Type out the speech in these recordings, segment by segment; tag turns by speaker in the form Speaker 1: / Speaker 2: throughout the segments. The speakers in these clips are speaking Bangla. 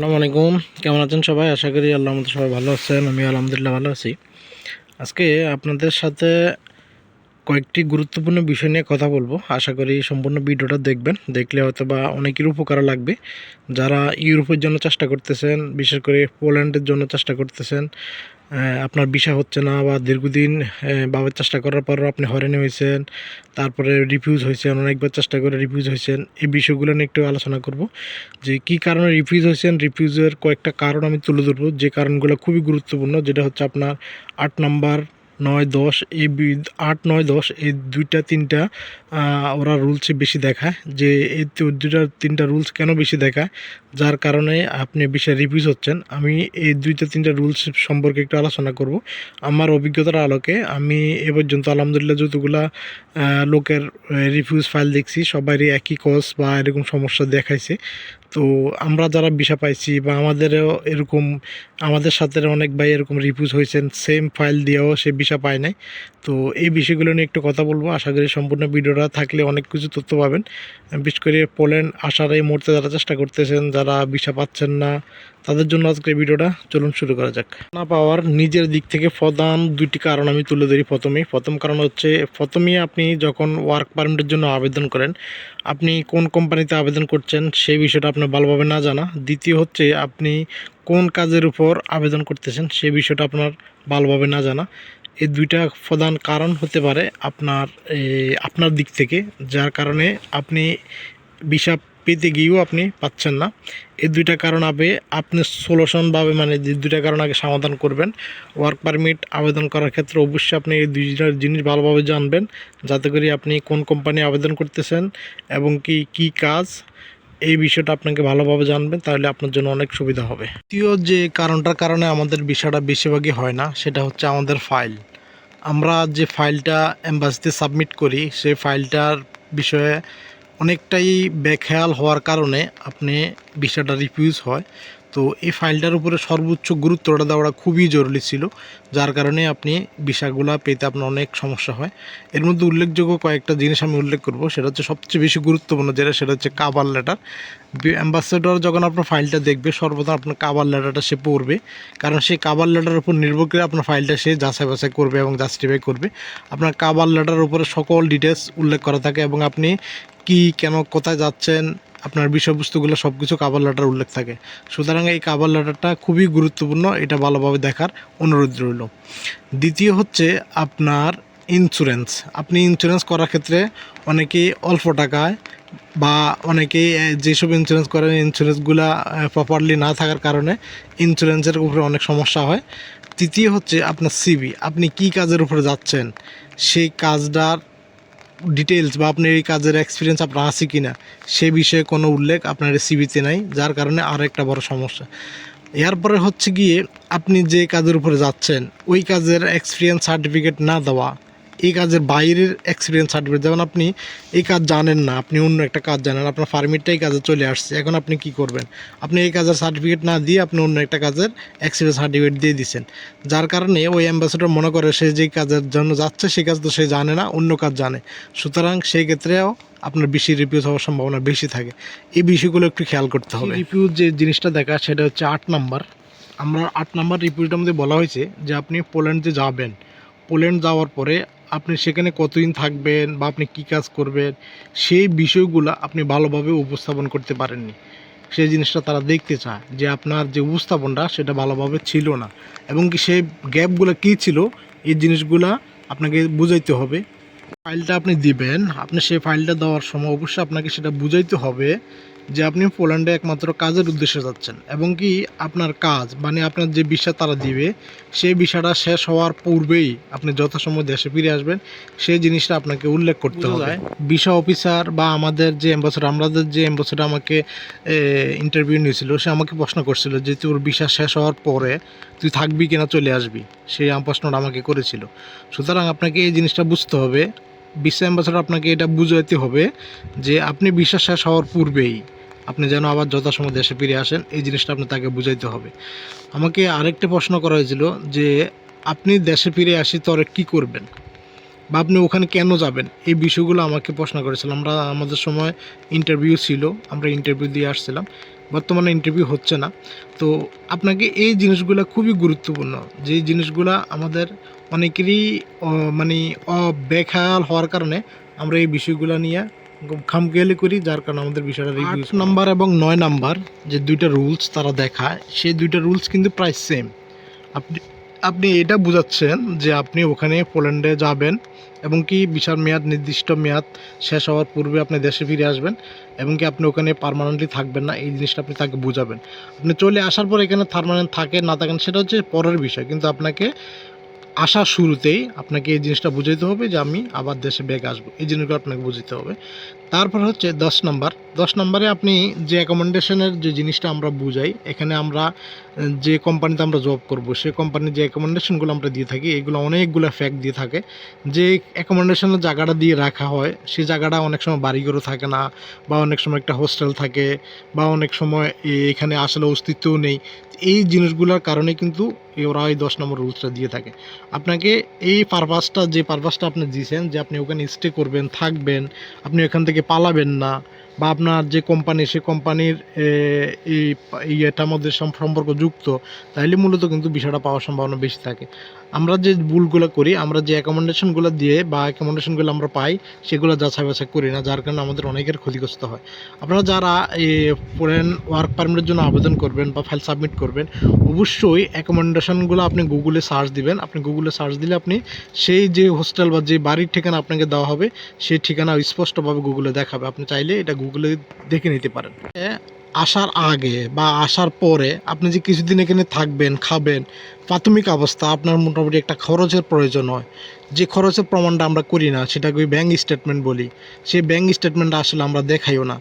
Speaker 1: আসসালামু আলাইকুম। কেমন আছেন সবাই? আশা করি আল্লাহ সবাই ভালো আছেন। আমি আলহামদুলিল্লাহ ভালো আছি। আজকে আপনাদের সাথে কয়েকটি গুরুত্বপূর্ণ বিষয় নিয়ে কথা বলব। আশা করি সম্পূর্ণ ভিডিওটা দেখবেন। দেখলে হয়তো বা অনেকের উপকার লাগবে। যারা ইউরোপের জন্য চেষ্টা করতেছেন, বিশেষ করে পোল্যান্ডের জন্য চেষ্টা করতেছেন আপনার বিষা হচ্ছে না বা দীর্ঘদিন বাবার চেষ্টা করার পরও আপনি হয়রানি হয়েছেন, তারপরে রিফিউজ হয়েছেন অনেকবার চেষ্টা করে রিফিউজ হয়েছেন, এই বিষয়গুলো নিয়ে একটু আলোচনা করব। যে কি কারণে রিফিউজ হয়েছেন, রিফিউজের কয়েকটা কারণ আমি তুলে ধরবো। যে কারণগুলো খুবই গুরুত্বপূর্ণ, যেটা হচ্ছে আপনার আট নাম্বার নয় দশ এই আট নয় দশ এই দুইটা তিনটা ওরা রুলসে বেশি দেখায়। যে এই দুইটা, তিনটা রুলস কেন বেশি দেখায়? যার কারণে আপনি বিষয়ে রিভিউজ হচ্ছেন। আমি এই দুইটা, তিনটা রুলস সম্পর্কে একটু আলোচনা করব। আমার অভিজ্ঞতার আলোকে আমি এ পর্যন্ত আলহামদুলিল্লাহ যতগুলা লোকের রিফিউজ ফাইল দেখছি, সবারই একই কজ বা এরকম সমস্যা দেখাইছে। তো আমরা যারা বিষা পাইছি বা আমাদেরও এরকম, আমাদের সাথে অনেক ভাই এরকম রিফিউজ হয়েছেন সেম ফাইল দিয়েও সে বিষা পায় নাই। তো এই বিষয়গুলো নিয়ে একটু কথা বলব। আশা করি সম্পূর্ণ ভিডিওটা থাকলে অনেক কিছু তথ্য পাবেন। বিশেষ করে পোল্যান্ড আসার এই মুহূর্তে যারা চেষ্টা করতেছেন, যারা বিষা পাচ্ছেন না, তাদের জন্য আজকের ভিডিওটা। চলুন শুরু করা যাক। না পাওয়ার নিজের দিক থেকে প্রধান দুইটি কারণ আমি তুলে ধরি প্রথমেই। প্রথম কারণ হচ্ছে, প্রথমেই আপনি যখন ওয়ার্ক পারমিটের জন্য আবেদন করেন, আপনি কোন কোম্পানিতে আবেদন করছেন, সেই বিষয়টা আপনার ভালোভাবে না জানা। দ্বিতীয় হচ্ছে আপনি কোন কাজের উপর আবেদন করতেছেন সে বিষয়টা আপনার ভালোভাবে না জানা। এই দুইটা প্রধান কারণ হতে পারে আপনার আপনার দিক থেকে, যার কারণে আপনি ভিসা পেতে গিয়েও আপনি পাচ্ছেন না। এই দুইটা কারণ আবে আপনি সলিউশনভাবে মানে যে দুইটা কারণ আগে সমাধান করবেন। ওয়ার্ক পারমিট আবেদন করার ক্ষেত্রে অবশ্যই আপনি এই দুইটা জিনিস ভালোভাবে জানবেন। যাতে করে আপনি কোন কোম্পানি আবেদন করতেছেন এবং কি কি কাজ এই বিষয়টা আপনাকে ভালোভাবে জানবেন, তাহলে আপনার জন্য অনেক সুবিধা হবে। তৃতীয় যে কারণটার কারণে আমাদের বিষয়টা বেশিরভাগই হয় না, সেটা হচ্ছে আমাদের ফাইল। আমরা যে ফাইলটা অ্যাম্বাসিতে সাবমিট করি, সেই ফাইলটার বিষয়ে অনেকটাই বেখেয়াল হওয়ার কারণে আপনি বিষয়টা রিফিউজ হয়। তো এই ফাইলটার উপরে সর্বোচ্চ গুরুত্বটা দেওয়াটা খুবই জরুরি ছিল, যার কারণে আপনি ভিসাগুলো পেতে আপনার অনেক সমস্যা হয়। এর মধ্যে উল্লেখযোগ্য কয়েকটা জিনিস আমি উল্লেখ করব, সেটা হচ্ছে সবচেয়ে বেশি গুরুত্বপূর্ণ যেটা, সেটা হচ্ছে কাবার লেটার অ্যাম্বাসেডর যখন আপনার ফাইলটা দেখবে সর্বপ্রথম আপনার কাবার লেটারটা সে পড়বে, কারণ সেই কাবার লেটারের উপর নির্ভর করে আপনার ফাইলটা সে যাচাই বাছাই করবে এবং জাস্টিফাই করবে। আপনার কাবার লেটারের উপরে সকল ডিটেলস উল্লেখ করা থাকে এবং আপনি কি, কেন, কোথায় যাচ্ছেন আপনার বিষয়বস্তুগুলো সব কিছু কাবার লেটার উল্লেখ থাকে। সুতরাং এই কাবার লেটারটা খুবই গুরুত্বপূর্ণ, এটা ভালোভাবে দেখার অনুরোধ রইল। দ্বিতীয় হচ্ছে আপনার ইন্স্যুরেন্স আপনি ইন্স্যুরেন্স করার ক্ষেত্রে অনেকেই অল্প টাকায় বা অনেকেই যেসব ইন্স্যুরেন্স করেন ইন্স্যুরেন্সগুলো প্রপারলি না থাকার কারণে ইন্স্যুরেন্সের উপরে অনেক সমস্যা হয়। তৃতীয় হচ্ছে আপনার সিবি আপনি কি কাজের উপরে যাচ্ছেন? সেই কাজটার ডিটেলস বা আপনার এই কাজের এক্সপিরিয়েন্স আপনার আছে কি না সে বিষয়ে কোনো উল্লেখ আপনার সিবিতে নাই, যার কারণে আরেকটা একটা বড় সমস্যা। এরপরে হচ্ছে গিয়ে আপনি যে কাজের উপরে যাচ্ছেন, ওই কাজের এক্সপিরিয়েন্স সার্টিফিকেট না দেওয়া এই কাজের বাইরের এক্সপিরিয়েন্স সার্টিফিকেট যেমন আপনি এই কাজ জানেন না আপনি অন্য একটা কাজ জানেন আপনার ফার্মিটটাই কাজে চলে আসছে এখন আপনি কি করবেন? আপনি এই কাজের সার্টিফিকেট না দিয়ে আপনি অন্য একটা কাজের এক্সপিরিয়েন্স সার্টিফিকেট দিয়ে দিচ্ছেন যার কারণে ওই অ্যাম্বাসেডর মনে করে সে যে কাজের জন্য যাচ্ছে সেই কাজ তো সে জানে না অন্য কাজ জানে। সুতরাং সেই ক্ষেত্রেও আপনার বেশি রিপিউজ হওয়ার সম্ভাবনা বেশি থাকে। এই বিষয়গুলো একটু খেয়াল করতে হবে। রিপিউজ যে জিনিসটা দেখা সেটা হচ্ছে আট নাম্বার। আমরা আট নাম্বার রিপিউজটার মধ্যে বলা হয়েছে যে আপনি পোল্যান্ডে যাবেন। পোল্যান্ড যাওয়ার পরে আপনি সেখানে কতদিন থাকবেন বা আপনি কী কাজ করবেন, সেই বিষয়গুলো আপনি ভালোভাবে উপস্থাপন করতে পারেননি। সেই জিনিসটা তারা দেখতে চায় যে আপনার যে উপস্থাপনটা সেটা ভালোভাবে ছিল না এবং কি সেই গ্যাপগুলো কী ছিল, এই জিনিসগুলা আপনাকে বুঝাইতে হবে। ফাইলটা আপনি দিবেন, আপনি সেই ফাইলটা দেওয়ার সময় অবশ্যই আপনাকে সেটা বুঝাইতে হবে যে আপনি পোল্যান্ডে একমাত্র কাজের উদ্দেশ্যে যাচ্ছেন এবং কি আপনার কাজ মানে আপনার যে বিষয় তারা দিবে সেই বিষয়টা শেষ হওয়ার পূর্বেই আপনি যথাসময় দেশে ফিরে আসবেন। সেই জিনিসটা আপনাকে উল্লেখ করতে হবে।
Speaker 2: যায়।
Speaker 1: অফিসার বা আমাদের যে অ্যাম্বাসেডর আমাদের যে অ্যাম্বাসেডর আমাকে ইন্টারভিউ নিয়েছিল সে আমাকে প্রশ্ন করছিল যে তোর বিষয় শেষ হওয়ার পরে তুই থাকবি কিনা চলে আসবি? সেই আম- প্রশ্নটা আমাকে করেছিল। সুতরাং আপনাকে এই জিনিসটা বুঝতে হবে। বিশ্ব অ্যাম্বাসেডর আপনাকে এটা বুঝাইতে হবে যে আপনি বিশ্বাস শেষ হওয়ার পূর্বেই আপনি যেন আবার যথাসময় দেশে ফিরে আসেন, এই জিনিসটা আপনি তাকে বুঝাইতে হবে। আমাকে আরেকটা প্রশ্ন করা হয়েছিল যে, আপনি দেশে ফিরে আসি তরে কি করবেন? বা আপনি ওখানে কেন যাবেন? এই বিষয়গুলো আমাকে প্রশ্ন করেছিল। আমরা, আমাদের সময় ইন্টারভিউ ছিল, আমরা ইন্টারভিউ দিয়ে আসছিলাম। বর্তমানে ইন্টারভিউ হচ্ছে না। তো আপনাকে এই জিনিসগুলো খুবই গুরুত্বপূর্ণ। যে জিনিসগুলো আমাদের অনেকেরই মানে অবেখায়াল হওয়ার কারণে আমরা এই বিষয়গুলো নিয়ে খামখেয়ালি করি যার কারণে আমাদের বিষয়টা রিভিউ নাম্বার এবং নয় নাম্বার যে দুইটা রুলস তারা দেখায় সেই দুইটা রুলস কিন্তু প্রায় সেম আপনি আপনি এটা বোঝাচ্ছেন যে আপনি ওখানে পোল্যান্ডে যাবেন এবং কি বিশাল মেয়াদ নির্দিষ্ট মেয়াদ শেষ হওয়ার পূর্বে আপনি দেশে ফিরে আসবেন এবং কি আপনি ওখানে পার্মানেন্টলি থাকবেন না এই জিনিসটা আপনি তাকে বোঝাবেন। আপনি চলে আসার পর এখানে পার্মানেন্ট থাকে না থাকেন সেটা হচ্ছে পরের বিষয়। কিন্তু আপনাকে আসার শুরুতেই আপনাকে এই জিনিসটা বুঝাইতে হবে যে আমি আবার দেশে ব্যাগ আসব। এই জিনিসগুলো আপনাকে বুঝতে হবে। তারপর হচ্ছে দশ নম্বর। দশ নম্বরে আপনি যে অ্যাকোমোডেশনের যে জিনিসটা আমরা বুঝাই, এখানে আমরা যে কোম্পানিতে আমরা জব করব সেই কোম্পানির যে অ্যাকোমোডেশনগুলো আমরা দিয়ে থাকি, এগুলো অনেকগুলো ফ্যাক্ট দিয়ে থাকে। যে অ্যাকোমোডেশনের জায়গাটা দিয়ে রাখা হয় সেই জায়গাটা অনেক সময় বাড়িঘরও থাকে না, বা অনেক সময় একটা হোস্টেল থাকে, বা অনেক সময় এখানে আসলে অস্তিত্বও নেই। এই জিনিসগুলোর কারণে কিন্তু ওরা ওই দশ নম্বর রুলসটা দিয়ে থাকে। আপনাকে এই পারপাসটা যে পারপাসটা আপনি দিয়েছেন, যে আপনি ওখানে স্টে করবেন, থাকবেন, আপনি ওখান থেকে পালাবেন না বা আপনার যে কোম্পানি সে কোম্পানির এই এটার মধ্যে সম্পর্ক যুক্ত, তাইলে মূলত কিন্তু বিষয়টা পাওয়ার সম্ভাবনা বেশি থাকে। আমরা যে ভুলগুলো করি, আমরা যে অ্যাকোমোডেশনগুলো দিয়ে বা অ্যাকোমোডেশনগুলো আমরা পাই, সেগুলো যাচাই বাছাই করি না, যার কারণে আমাদের অনেকের ক্ষতিগ্রস্ত হয়। আপনারা যারা ফরেন ওয়ার্ক পারমিটের জন্য আবেদন করবেন বা ফাইল সাবমিট করবেন, অবশ্যই অ্যাকোমোডেশনগুলো আপনি গুগলে সার্চ দিবেন। আপনি গুগলে সার্চ দিলে আপনি সেই যে হোস্টেল বা যে বাড়ির ঠিকানা আপনাকে দেওয়া হবে, সেই ঠিকানা স্পষ্টভাবে গুগলে দেখাবে। আপনি চাইলে এটা গুগলে দেখে নিতে পারেন। আসার আগে বা আসার পরে আপনি যে কিছুদিন এখানে থাকবেন, খাবেন, প্রাথমিক অবস্থা আপনার মোটামুটি একটা খরচের প্রয়োজন হয়। যে খরচের প্রমাণটা আমরা করি না, সেটাকে ওই ব্যাঙ্ক স্টেটমেন্ট বলি। সেই ব্যাঙ্ক স্টেটমেন্টটা আসলে আমরা দেখাইও না।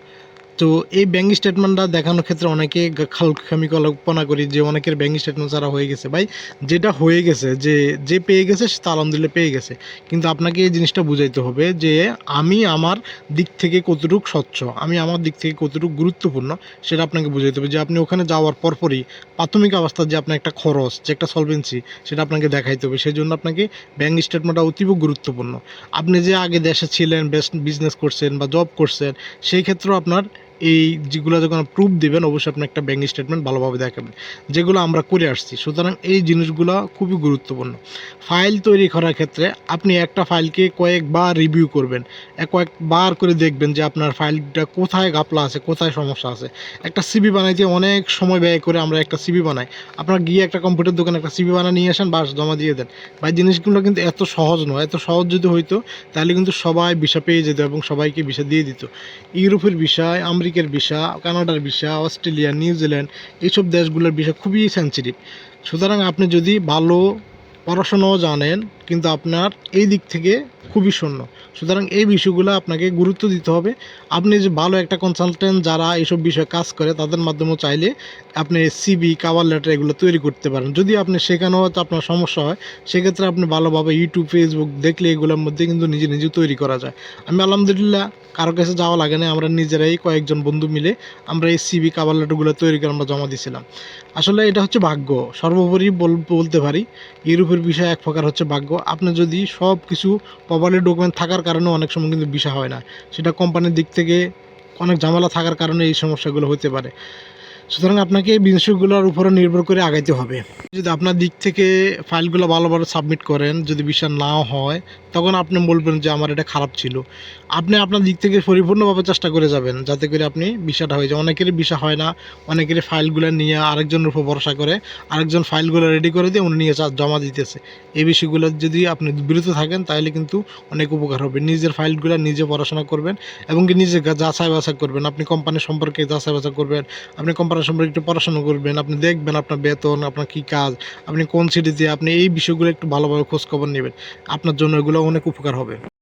Speaker 1: তো এই ব্যাঙ্ক স্টেটমেন্টটা দেখানোর ক্ষেত্রে অনেকে খালখামি কল্পনা করি যে অনেকের ব্যাঙ্ক স্টেটমেন্ট ছাড়া হয়ে গেছে। ভাই, যেটা হয়ে গেছে, যে যে পেয়ে গেছে, সে তো আলহামদুলিল্লাহ পেয়ে গেছে। কিন্তু আপনাকে এই জিনিসটা বুঝাইতে হবে যে, আমি আমার দিক থেকে কতটুকু স্বচ্ছ, আমি আমার দিক থেকে কতটুকু গুরুত্বপূর্ণ, সেটা আপনাকে বুঝাইতে হবে। যে, আপনি ওখানে যাওয়ার পরপরই প্রাথমিক অবস্থার যে আপনার একটা খরচ, যে একটা সলভেন্সি সেটা আপনাকে দেখাইতে হবে। সেই জন্য আপনাকে ব্যাঙ্ক স্টেটমেন্টটা অতীব গুরুত্বপূর্ণ। আপনি যে আগে দেশে ছিলেন বিজনেস করছেন বা জব করছেন, সেই ক্ষেত্রেও আপনার এই যেগুলো যখন প্রুফ দেবেন, অবশ্যই আপনি একটা ব্যাঙ্ক স্টেটমেন্ট ভালোভাবে দেখাবেন যেগুলো আমরা করে আসছি। সুতরাং এই জিনিসগুলো খুবই গুরুত্বপূর্ণ। ফাইল তৈরি করার ক্ষেত্রে আপনি একটা ফাইলকে কয়েকবার রিভিউ করবেন। কয়েকবার করে দেখবেন যে আপনার ফাইলটা কোথায় গাপলা আছে, কোথায় সমস্যা আছে। একটা সিবি বানাইতে অনেক সময় ব্যয় করে আমরা একটা সিবি বানাই। আপনার গিয়ে একটা কম্পিউটার দোকানে একটা সিবি বানা নিয়ে আসেন, বাস জমা দিয়ে দেন। বা জিনিসগুলো কিন্তু এত সহজ নয়। এত সহজ যদি হইতো, তাহলে কিন্তু সবাই ভিসা পেয়ে যেত এবং সবাইকে ভিসা দিয়ে দিত। ইউরোপের বিষয় আমেরিকার ভিসা, কানাডার ভিসা, অস্ট্রেলিয়া নিউজিল্যান্ড এইসব দেশগুলোর বিষয় খুবই সেন্সিটিভ সুতরাং আপনি যদি ভালো পড়াশোনাও জানেন, কিন্তু আপনার এই দিক থেকে খুবই শূন্য। সুতরাং এই বিষয়গুলো আপনাকে গুরুত্ব দিতে হবে। আপনি যে ভালো একটা কনসালটেন্ট যারা এইসব বিষয়ে কাজ করে, তাদের মাধ্যমেও চাইলে আপনি সিবি কাভার লেটার এগুলো তৈরি করতে পারেন। যদি আপনি সেখানেও আপনার সমস্যা হয়, সেক্ষেত্রে আপনি ভালোভাবে ইউটিউব ফেসবুক দেখলে এগুলোর মধ্যে কিন্তু নিজে নিজে তৈরি করা যায়। আমি আলহামদুলিল্লাহ কারও কাছে যাওয়া লাগে না আমরা নিজেরাই কয়েকজন বন্ধু মিলে আমরা এই সিবি কাবার লেটারগুলো তৈরি করে আমরা জমা দিয়েছিলাম। আসলে এটা হচ্ছে ভাগ্য, সর্বোপরি বল- বলতে পারি, ইউরোপের বিষয় এক প্রকার হচ্ছে ভাগ্য। আপনি যদি সব কিছু প্রপারলি ডকুমেন্ট থাকার কারণে অনেক সময় কিন্তু বিষয় হয় না, সেটা কোম্পানির দিক থেকে অনেক ঝামেলা থাকার কারণে এই সমস্যাগুলো হতে পারে। সুতরাং আপনাকে এই বিষয়গুলোর উপরে নির্ভর করে আগাইতে হবে। যদি আপনার দিক থেকে ফাইলগুলো ভালোভাবে সাবমিট করেন, যদি বিষয় নাও হয়, তখন আপনি বলবেন যে আমার এটা খারাপ ছিল। আপনি আপনার দিক থেকে পরিপূর্ণভাবে চেষ্টা করে যাবেন, যাতে করে আপনি বিষয়টা হয়ে যায়। অনেকেরই বিষয় হয় না, অনেকেরই ফাইলগুলো নিয়ে আরেকজনের উপর ভরসা করে, আরেকজন ফাইলগুলো রেডি করে দিয়ে উনি নিয়ে জমা দিতেছে। এই বিষয়গুলো যদি আপনি বিরত থাকেন, তাহলে কিন্তু অনেক উপকার হবে। নিজের ফাইলগুলো নিজে পড়াশোনা করবেন এবং কি নিজে যাচাই বাছাই করবেন। আপনি কোম্পানি সম্পর্কে যাচাই বাছাই করবেন, আপনি কোম্পানি সম্পর্কে একটু পড়াশোনা করবেন, আপনি দেখবেন আপনার বেতন, আপনার কি কাজ, আপনি কোন সিটিতে আপনি এই বিষয়গুলো একটু ভালোভাবে খোঁজখবর নেবেন। আপনার জন্য এগুলো অনেক উপকার হবে।